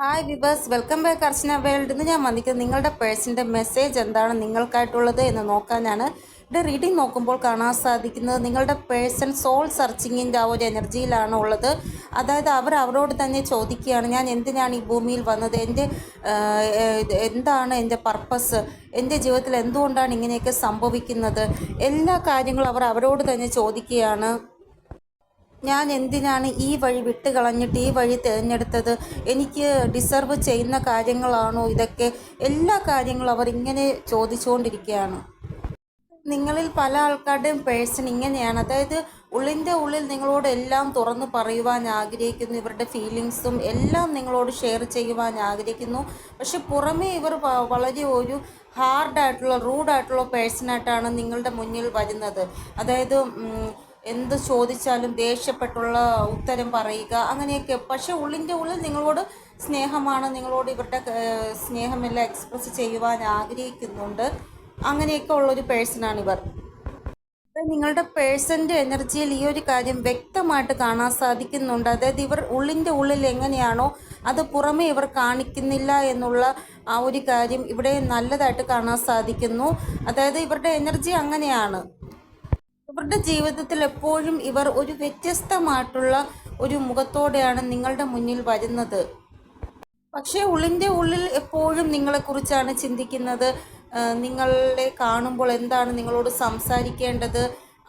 Hi viewers welcome back Archana world എന്ന് ഞാൻ വന്നിരിക്കുന്നത് നിങ്ങളുടെ പേഴ്സിന്റെ മെസ്സേജ് എന്താണ് നിങ്ങൾക്കായിട്ടുള്ളത് എന്ന് നോക്കാനാണ്. ഇവിടെ റീഡിംഗ് നോക്കുമ്പോൾ കാണാൻ സാധിക്കുന്നത് നിങ്ങളുടെ പേഴ്സൺ സോൾ സെർച്ചിങ്ങിന്റെ ആ ഒരു എനർജിയിലാണ് ഉള്ളത്. അതായത് അവർ അവരോട് തന്നെ ചോദിക്കുകയാണ് ഞാൻ എന്തിനാണ് ഈ ഭൂമിയിൽ വന്നത്? എന്റെ എന്താണ് എന്റെ പർപ്പസ് എന്റെ ജീവിതത്തിൽ എന്തുകൊണ്ടാണ് ഇങ്ങനെയൊക്കെ സംഭവിക്കുന്നത്? എല്ലാ കാര്യങ്ങളും അവർ അവരോട് തന്നെ ചോദിക്കുകയാണ്. ഞാൻ എന്തിനാണ് ഈ വഴി വിട്ട് കളഞ്ഞിട്ട് ഈ വഴി തിരഞ്ഞെടുത്തത്? എനിക്ക് ഡിസർവ് ചെയ്യുന്ന കാര്യങ്ങളാണോ ഇതൊക്കെ? എല്ലാ കാര്യങ്ങളും അവർ ഇങ്ങനെ ചോദിച്ചുകൊണ്ടിരിക്കുകയാണ്. നിങ്ങളിൽ പല ആൾക്കാരുടെയും പേഴ്സൺ ഇങ്ങനെയാണ്. അതായത് ഉള്ളിന്റെ ഉള്ളിൽ നിങ്ങളോട് എല്ലാം തുറന്നു പറയുവാൻ ആഗ്രഹിക്കുന്നു. ഇവരുടെ ഫീലിങ്സും എല്ലാം നിങ്ങളോട് ഷെയർ ചെയ്യുവാൻ ആഗ്രഹിക്കുന്നു. പക്ഷെ പുറമേ ഇവർ വളരെ ഒരു ഹാർഡായിട്ടുള്ള റൂഡായിട്ടുള്ള പേഴ്സണായിട്ടാണ് നിങ്ങളുടെ മുന്നിൽ വരുന്നത്. അതായത് എന്ത് ചോദിച്ചാലും ദേഷ്യപ്പെട്ടുള്ള ഉത്തരം പറയുക അങ്ങനെയൊക്കെ. പക്ഷേ ഉള്ളിന്റെ ഉള്ളിൽ നിങ്ങളോട് സ്നേഹമാണ് നിങ്ങളോട് ഇവരുടെ സ്നേഹമെല്ലാം എക്സ്പ്രസ് ചെയ്യുവാൻ ആഗ്രഹിക്കുന്നുണ്ട്. അങ്ങനെയൊക്കെ ഉള്ളൊരു പേഴ്സണാണ് ഇവർ. നിങ്ങളുടെ പേഴ്സന്റെ എനർജിയിൽ ഈ ഒരു കാര്യം വ്യക്തമായിട്ട് കാണാൻ സാധിക്കുന്നുണ്ട്. അതായത് ഇവർ ഉള്ളിന്റെ ഉള്ളിൽ എങ്ങനെയാണോ അത് പുറമേ ഇവർ കാണിക്കുന്നില്ല എന്നുള്ള ആ ഒരു കാര്യം ഇവിടെ നല്ലതായിട്ട് കാണാൻ സാധിക്കുന്നു. അതായത് ഇവരുടെ എനർജി അങ്ങനെയാണ്. ഇവരുടെ ജീവിതത്തിൽ എപ്പോഴും ഇവർ ഒരു വ്യത്യസ്തമായിട്ടുള്ള ഒരു മുഖത്തോടെയാണ് നിങ്ങളുടെ മുന്നിൽ വരുന്നത്. പക്ഷേ ഉള്ളിന്റെ ഉള്ളിൽ എപ്പോഴും നിങ്ങളെക്കുറിച്ചാണ് ചിന്തിക്കുന്നത്. നിങ്ങളെ കാണുമ്പോൾ എന്താണ് നിങ്ങളോട് സംസാരിക്കേണ്ടത്?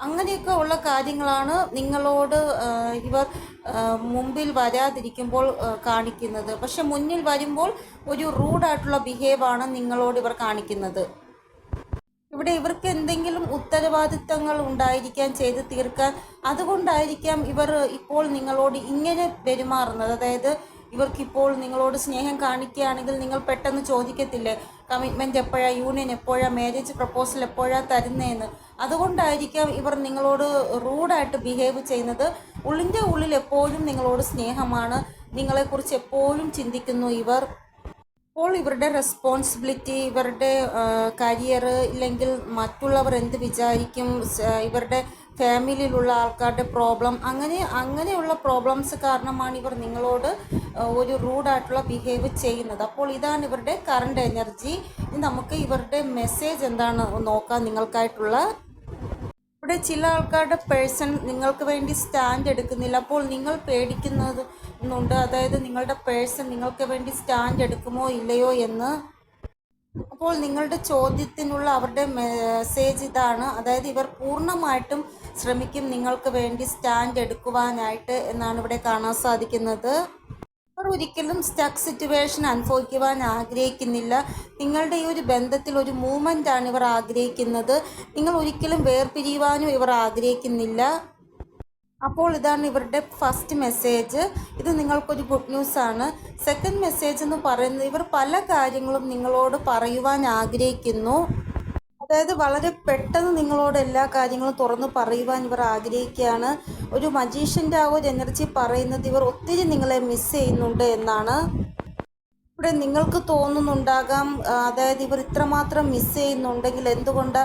അങ്ങനെയൊക്കെ ഉള്ള കാര്യങ്ങളാണ് നിങ്ങളോട് ഇവർ മുമ്പിൽ വരാതിരിക്കുമ്പോൾ കാണിക്കുന്നത്. പക്ഷെ മുന്നിൽ വരുമ്പോൾ ഒരു റൂഡായിട്ടുള്ള ബിഹേവാണ് നിങ്ങളോട് ഇവർ കാണിക്കുന്നത്. ഇവിടെ ഇവർക്ക് എന്തെങ്കിലും ഉത്തരവാദിത്തങ്ങൾ ഉണ്ടായിരിക്കാൻ ചെയ്ത് തീർക്കാൻ അതുകൊണ്ടായിരിക്കാം ഇവർ ഇപ്പോൾ നിങ്ങളോട് ഇങ്ങനെ പെരുമാറുന്നത്. അതായത് ഇവർക്കിപ്പോൾ നിങ്ങളോട് സ്നേഹം കാണിക്കുകയാണെങ്കിൽ നിങ്ങൾ പെട്ടെന്ന് ചോദിക്കത്തില്ലേ കമ്മിറ്റ്മെന്റ് എപ്പോഴാണ് യൂണിയൻ എപ്പോഴാണ് മാരേജ് പ്രപ്പോസൽ എപ്പോഴാണ് തരുന്നതെന്ന് അതുകൊണ്ടായിരിക്കാം ഇവർ നിങ്ങളോട് റൂഡായിട്ട് ബിഹേവ് ചെയ്യുന്നത്. ഉള്ളിന്റെ ഉള്ളിൽ എപ്പോഴും നിങ്ങളോട് സ്നേഹമാണ്. നിങ്ങളെക്കുറിച്ച് എപ്പോഴും ചിന്തിക്കുന്നു ഇവർ. അപ്പോൾ ഇവരുടെ റെസ്പോൺസിബിലിറ്റി ഇവരുടെ കരിയർ ഇല്ലെങ്കിൽ മറ്റുള്ളവർ എന്ത് വിചാരിക്കും? ഇവരുടെ ഫാമിലിയിലുള്ള ആൾക്കാരുടെ പ്രോബ്ലം അങ്ങനെ അങ്ങനെയുള്ള പ്രോബ്ലംസ് കാരണമാണ് ഇവർ നിങ്ങളോട് ഒരു റൂഡായിട്ടുള്ള ബിഹേവ് ചെയ്യുന്നത്. അപ്പോൾ ഇതാണ് ഇവരുടെ കറണ്ട് എനർജി നമുക്ക് ഇവരുടെ മെസ്സേജ് എന്താണ് നോക്കാം നിങ്ങൾക്കായിട്ടുള്ള ഇവിടെ ചില ആൾക്കാരുടെ പേഴ്സൺ നിങ്ങൾക്ക് വേണ്ടി സ്റ്റാൻഡ് എടുക്കുന്നില്ല. അപ്പോൾ നിങ്ങൾ പേടിക്കുന്നത് ഉണ്ട് അതായത് നിങ്ങളുടെ പേഴ്സൺ നിങ്ങൾക്ക് വേണ്ടി സ്റ്റാൻഡ് എടുക്കുമോ ഇല്ലയോ എന്ന്. അപ്പോൾ നിങ്ങളുടെ ചോദ്യത്തിനുള്ള അവരുടെ മെസ്സേജ് ഇതാണ്. അതായത് ഇവർ പൂർണമായിട്ടും ശ്രമിക്കും നിങ്ങൾക്ക് വേണ്ടി സ്റ്റാൻഡ് എടുക്കുവാനായിട്ട് എന്നാണ് ഇവിടെ കാണാൻ സാധിക്കുന്നത്. അവർ ഒരിക്കലും സ്റ്റക്ക് സിറ്റുവേഷൻ അനുഭവിക്കുവാൻ ആഗ്രഹിക്കുന്നില്ല. നിങ്ങളുടെ ഈ ഒരു ബന്ധത്തിൽ ഒരു മൂവ്മെന്റ് ആണ് ഇവർ ആഗ്രഹിക്കുന്നത്. നിങ്ങൾ ഒരിക്കലും വേർപിരിയുവാനും ഇവർ ആഗ്രഹിക്കുന്നില്ല. അപ്പോൾ ഇതാണ് ഇവരുടെ ഫസ്റ്റ് മെസ്സേജ് ഇത് നിങ്ങൾക്കൊരു ഗുഡ് ന്യൂസ് ആണ്. സെക്കൻഡ് മെസ്സേജ് എന്ന് പറയുന്നത് ഇവർ പല കാര്യങ്ങളും നിങ്ങളോട് പറയുവാൻ ആഗ്രഹിക്കുന്നു. അതായത് വളരെ പെട്ടെന്ന് നിങ്ങളോട് എല്ലാ കാര്യങ്ങളും തുറന്ന് പറയുവാൻ ഇവർ ആഗ്രഹിക്കുകയാണ്. ഒരു മജീഷ്യന്റെ ആ ഒരു എനർജി പറയുന്നത് ഇവർ ഒത്തിരി നിങ്ങളെ മിസ് ചെയ്യുന്നുണ്ട് എന്നാണ് ഇവിടെ നിങ്ങൾക്ക് തോന്നുന്നുണ്ടാകാം അതായത് ഇവർ ഇത്രമാത്രം മിസ് ചെയ്യുന്നുണ്ടെങ്കിൽ എന്തുകൊണ്ട്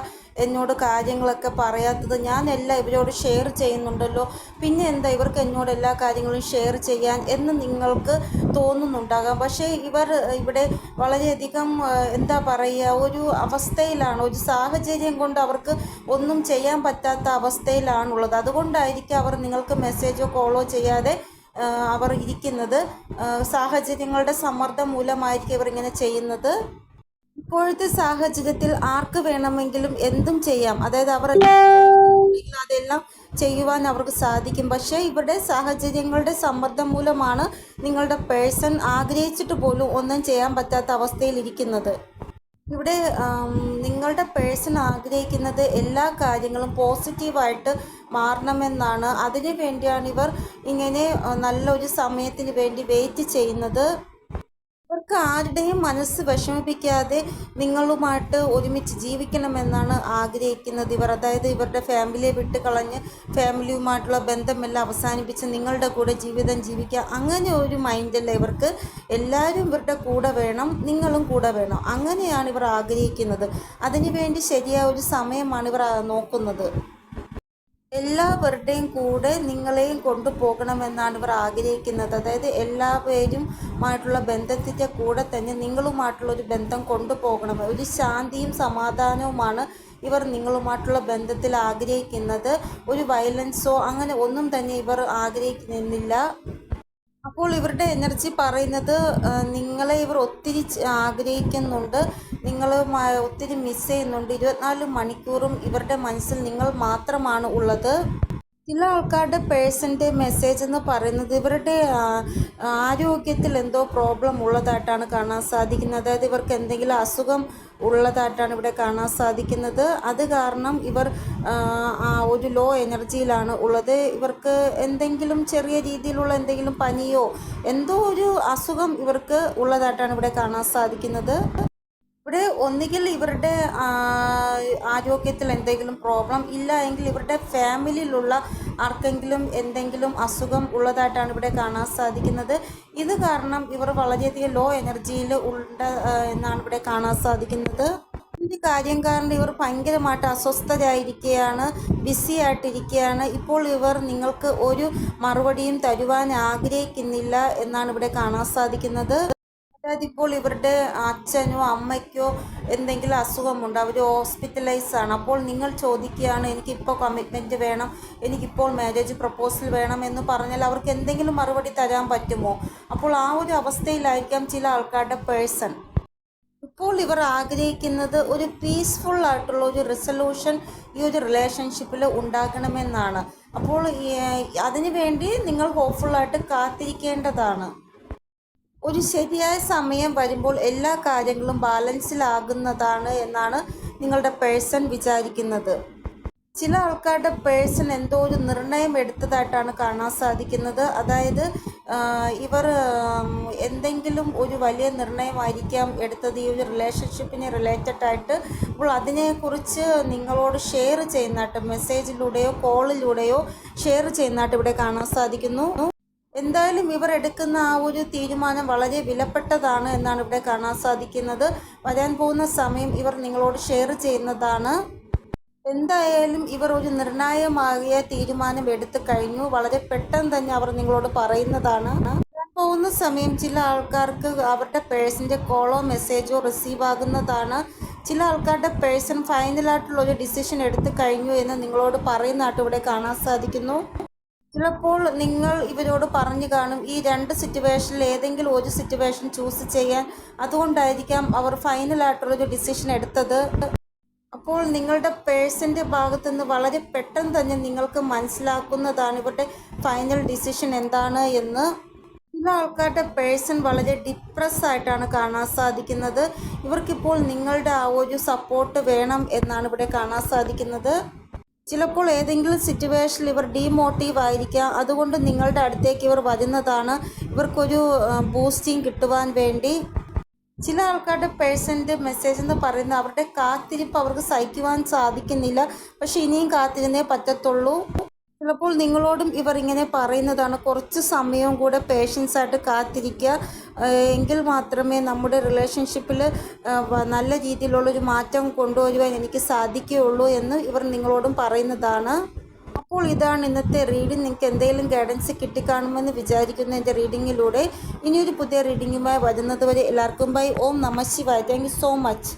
എന്നോട് കാര്യങ്ങളൊക്കെ പറയാത്തത്? ഞാൻ എല്ലാം ഇവരോട് ഷെയർ ചെയ്യുന്നുണ്ടല്ലോ. പിന്നെ എന്താ ഇവർക്ക് എന്നോട് എല്ലാ കാര്യങ്ങളും ഷെയർ ചെയ്യാൻ എന്ന് നിങ്ങൾക്ക് തോന്നുന്നുണ്ടാകാം. പക്ഷേ ഇവർ ഇവിടെ വളരെയധികം എന്താ പറയുക ഒരു അവസ്ഥയിലാണ്. ഒരു സാഹചര്യം കൊണ്ട് അവർക്ക് ഒന്നും ചെയ്യാൻ പറ്റാത്ത അവസ്ഥയിലാണുള്ളത്. അതുകൊണ്ടായിരിക്കും അവർ നിങ്ങൾക്ക് മെസ്സേജോ കോളോ ചെയ്യാതെ അവർ ഇരിക്കുന്നത്. സാഹചര്യങ്ങളുടെ സമ്മർദ്ദം മൂലമായിരിക്കും ഇവർ ഇങ്ങനെ ചെയ്യുന്നത്. ഇപ്പോഴത്തെ സാഹചര്യത്തിൽ ആർക്ക് വേണമെങ്കിലും എന്തും ചെയ്യാം. അതായത് അവർ അതെല്ലാം ചെയ്യുവാൻ അവർക്ക് സാധിക്കും. പക്ഷേ ഇവിടെ സാഹചര്യങ്ങളുടെ സമ്മർദ്ദം മൂലമാണ് നിങ്ങളുടെ പേഴ്സൺ ആഗ്രഹിച്ചിട്ട് പോലും ഒന്നും ചെയ്യാൻ പറ്റാത്ത അവസ്ഥയിൽ ഇരിക്കുന്നത്. ഇവിടെ നിങ്ങളുടെ പേഴ്സൺ ആഗ്രഹിക്കുന്നത് എല്ലാ കാര്യങ്ങളും പോസിറ്റീവായിട്ട് മാറണമെന്നാണ്. അതിനു വേണ്ടിയാണ് ഇവർ ഇങ്ങനെ നല്ലൊരു സമയത്തിന് വേണ്ടി വെയിറ്റ് ചെയ്യുന്നത്. ഇവർക്ക് ആരുടെയും മനസ്സ് വിഷമിപ്പിക്കാതെ നിങ്ങളുമായിട്ട് ഒരുമിച്ച് ജീവിക്കണമെന്നാണ് ആഗ്രഹിക്കുന്നത്. ഇവർ അതായത് ഇവരുടെ ഫാമിലിയെ വിട്ട് കളഞ്ഞ് ഫാമിലിയുമായിട്ടുള്ള ബന്ധമെല്ലാം അവസാനിപ്പിച്ച് നിങ്ങളുടെ കൂടെ ജീവിതം ജീവിക്കുക. അങ്ങനെ ഒരു മൈൻഡല്ല ഇവർക്ക്. എല്ലാവരും ഇവരുടെ കൂടെ വേണം. നിങ്ങളും കൂടെ വേണം. അങ്ങനെയാണ് ഇവർ ആഗ്രഹിക്കുന്നത്. അതിനുവേണ്ടി ശരിയായ ഒരു സമയമാണ് ഇവർ നോക്കുന്നത്. എല്ലാവരുടെയും കൂടെ നിങ്ങളെയും കൊണ്ടുപോകണമെന്നാണ് ഇവർ ആഗ്രഹിക്കുന്നത്. അതായത് എല്ലാവരുമായിട്ടുള്ള ബന്ധത്തിന്റെ കൂടെ തന്നെ നിങ്ങളുമായിട്ടുള്ള ഒരു ബന്ധം കൊണ്ടുപോകണം. ഒരു ശാന്തിയും സമാധാനവുമാണ് ഇവർ നിങ്ങളുമായിട്ടുള്ള ബന്ധത്തിൽ ആഗ്രഹിക്കുന്നത്. ഒരു വയലൻസോ അങ്ങനെ ഒന്നും തന്നെ ഇവർ ആഗ്രഹിക്കുന്നില്ല. അപ്പോൾ ഇവരുടെ എനർജി പറയുന്നത് നിങ്ങളെ ഇവർ ഒത്തിരി ആഗ്രഹിക്കുന്നുണ്ട്. നിങ്ങൾ ഒത്തിരി മിസ് ചെയ്യുന്നുണ്ട്. ഇരുപത്തിനാല് മണിക്കൂറും ഇവരുടെ മനസ്സിൽ നിങ്ങൾ മാത്രമാണ് ഉള്ളത്. ചില ആൾക്കാരുടെ പേഴ്സന്റെ മെസ്സേജ് എന്ന് പറയുന്നത് ഇവരുടെ ആരോഗ്യത്തിൽ എന്തോ പ്രോബ്ലം ഉള്ളതായിട്ടാണ് കാണാൻ സാധിക്കുന്നത്. അതായത് ഇവർക്ക് എന്തെങ്കിലും അസുഖം ഉള്ളതായിട്ടാണ് ഇവിടെ കാണാൻ സാധിക്കുന്നത്. അത് കാരണം ഇവർ ഒരു ലോ എനർജിയിലാണ് ഉള്ളത്. ഇവർക്ക് എന്തെങ്കിലും ചെറിയ രീതിയിലുള്ള എന്തെങ്കിലും പനിയോ എന്തോ ഒരു അസുഖം ഇവർക്ക് ഉള്ളതായിട്ടാണ് ഇവിടെ കാണാൻ സാധിക്കുന്നത്. ഇവിടെ ഒന്നുകിൽ ഇവരുടെ ആരോഗ്യത്തിൽ എന്തെങ്കിലും പ്രോബ്ലം ഇല്ല എങ്കിൽ ഇവരുടെ ഫാമിലിയിലുള്ള ആർക്കെങ്കിലും എന്തെങ്കിലും അസുഖം ഉള്ളതായിട്ടാണ് ഇവിടെ കാണാൻ സാധിക്കുന്നത്. ഇത് കാരണം ഇവർ വളരെയധികം ലോ എനർജിയിൽ ഉണ്ട് എന്നാണ് ഇവിടെ കാണാൻ സാധിക്കുന്നത്. ഇതിന്റെ കാര്യം കാരണം ഇവർ ഭയങ്കരമായിട്ട് അസ്വസ്ഥരായിരിക്കുകയാണ് ബിസി ആയിട്ടിരിക്കുകയാണ്. ഇപ്പോൾ ഇവർ നിങ്ങൾക്ക് ഒരു മറുപടിയും തരുവാൻ ആഗ്രഹിക്കുന്നില്ല എന്നാണ് ഇവിടെ കാണാൻ സാധിക്കുന്നത്. അതായത് ഇപ്പോൾ ഇവരുടെ അച്ഛനോ അമ്മയ്ക്കോ എന്തെങ്കിലും അസുഖമുണ്ട്. അവർ ഹോസ്പിറ്റലൈസ് ആണ്. അപ്പോൾ നിങ്ങൾ ചോദിക്കുകയാണ് എനിക്കിപ്പോൾ കമ്മിറ്റ്മെന്റ് വേണം. എനിക്കിപ്പോൾ മാരേജ് പ്രപ്പോസൽ വേണം എന്ന് പറഞ്ഞാൽ അവർക്ക് എന്തെങ്കിലും മറുപടി തരാൻ പറ്റുമോ? അപ്പോൾ ആ ഒരു അവസ്ഥയിലായിരിക്കാം ചില ആൾക്കാരുടെ പേഴ്സൺ ഇപ്പോൾ ഇവർ ആഗ്രഹിക്കുന്നത് ഒരു പീസ്ഫുൾ ആയിട്ടുള്ള ഒരു റിസൊല്യൂഷൻ ഈ ഒരു റിലേഷൻഷിപ്പിൽ ഉണ്ടാകണമെന്നാണ്. അപ്പോൾ അതിനുവേണ്ടി അതിനു വേണ്ടി നിങ്ങൾ ഹോപ്പ്ഫുള്ളായിട്ട് കാത്തിരിക്കേണ്ടതാണ്. ഒരു ശരിയായ സമയം വരുമ്പോൾ എല്ലാ കാര്യങ്ങളും ബാലൻസിലാകുന്നതാണ് എന്നാണ് നിങ്ങളുടെ പേഴ്സൺ വിചാരിക്കുന്നത്. ചില ആൾക്കാരുടെ പേഴ്സൺ എന്തോ ഒരു നിർണയം എടുത്തതായിട്ടാണ് കാണാൻ സാധിക്കുന്നത്. അതായത് ഇവർ എന്തെങ്കിലും ഒരു വലിയ നിർണയമായിരിക്കാം എടുത്തത്. ഈ ഒരു റിലേഷൻഷിപ്പിന് റിലേറ്റഡ് ആയിട്ട് അപ്പോൾ അതിനെക്കുറിച്ച് നിങ്ങളോട് ഷെയർ ചെയ്യുന്നതായിട്ട് മെസ്സേജിലൂടെയോ കോളിലൂടെയോ ഷെയർ ചെയ്യുന്നതായിട്ട് ഇവിടെ കാണാൻ സാധിക്കുന്നു. എന്തായാലും ഇവർ എടുക്കുന്ന ആ ഒരു തീരുമാനം വളരെ വിലപ്പെട്ടതാണ് എന്നാണ് ഇവിടെ കാണാൻ സാധിക്കുന്നത്. വരാൻ പോകുന്ന സമയം ഇവർ നിങ്ങളോട് ഷെയർ ചെയ്യുന്നതാണ്. എന്തായാലും ഇവർ ഒരു നിർണായകമായ തീരുമാനം എടുത്തു കഴിഞ്ഞു. വളരെ പെട്ടെന്ന് തന്നെ അവർ നിങ്ങളോട് പറയുന്നതാണ്. പോകുന്ന സമയം ചില ആൾക്കാർക്ക് അവരുടെ പേഴ്സിന്റെ കോളോ മെസ്സേജോ റിസീവ് ആകുന്നതാണ്. ചില ആൾക്കാരുടെ പേഴ്സൺ ഫൈനലായിട്ടുള്ള ഒരു ഡിസിഷൻ എടുത്തു കഴിഞ്ഞു എന്ന് നിങ്ങളോട് പറയുന്നതായിട്ട് ഇവിടെ കാണാൻ സാധിക്കുന്നു. ചിലപ്പോൾ നിങ്ങൾ ഇവരോട് പറഞ്ഞു കാണും ഈ രണ്ട് സിറ്റുവേഷനിൽ ഏതെങ്കിലും ഒരു സിറ്റുവേഷൻ ചൂസ് ചെയ്യാൻ. അതുകൊണ്ടായിരിക്കാം അവർ ഫൈനലായിട്ടുള്ളൊരു ഡിസിഷൻ എടുത്തത്. അപ്പോൾ നിങ്ങളുടെ പേഴ്സന്റെ ഭാഗത്തു നിന്ന് വളരെ പെട്ടെന്ന് തന്നെ നിങ്ങൾക്ക് മനസ്സിലാക്കുന്നതാണ് ഇവരുടെ ഫൈനൽ ഡിസിഷൻ എന്താണ് എന്ന്. ചില ആൾക്കാരുടെ പേഴ്സൺ വളരെ ഡിപ്രസ് ആയിട്ടാണ് കാണാൻ സാധിക്കുന്നത്. ഇവർക്കിപ്പോൾ നിങ്ങളുടെ ആ ഒരു സപ്പോർട്ട് വേണം എന്നാണ് ഇവിടെ കാണാൻ സാധിക്കുന്നത്. ചിലപ്പോൾ ഏതെങ്കിലും സിറ്റുവേഷനിൽ ഇവർ ഡീമോട്ടീവ് ആയിരിക്കാം. അതുകൊണ്ട് നിങ്ങളുടെ അടുത്തേക്ക് ഇവർ വരുന്നതാണ്. ഇവർക്കൊരു ബൂസ്റ്റിംഗ് കിട്ടുവാൻ വേണ്ടി. ചില ആൾക്കാരുടെ പേഴ്സന്റെ മെസ്സേജ് എന്ന് പറയുന്നത് അവരുടെ കാത്തിരിപ്പ് അവർക്ക് സഹിക്കുവാൻ സാധിക്കുന്നില്ല. പക്ഷെ ഇനിയും കാത്തിരുന്നേ പറ്റത്തുള്ളൂ. ചിലപ്പോൾ നിങ്ങളോടും ഇവർ ഇങ്ങനെ പറയുന്നതാണ്. കുറച്ച് സമയവും കൂടെ പേഷ്യൻസ് ആയിട്ട് കാത്തിരിക്കുക. എങ്കിൽ മാത്രമേ നമ്മുടെ റിലേഷൻഷിപ്പിൽ നല്ല രീതിയിലുള്ളൊരു മാറ്റം കൊണ്ടുവരുവാൻ എനിക്ക് സാധിക്കുകയുള്ളൂ എന്ന് ഇവർ നിങ്ങളോടും പറയുന്നതാണ്. അപ്പോൾ ഇതാണ് ഇന്നത്തെ റീഡിംഗ് നിങ്ങൾക്ക് എന്തെങ്കിലും ഗൈഡൻസ് കിട്ടിക്കാണുമെന്ന് വിചാരിക്കുന്ന എന്റെ റീഡിങ്ങിലൂടെ ഇനിയൊരു പുതിയ റീഡിങ്ങുമായി വരുന്നതുവരെ എല്ലാവർക്കും ബൈ ഓം നമ ശിവായ. Thank you so much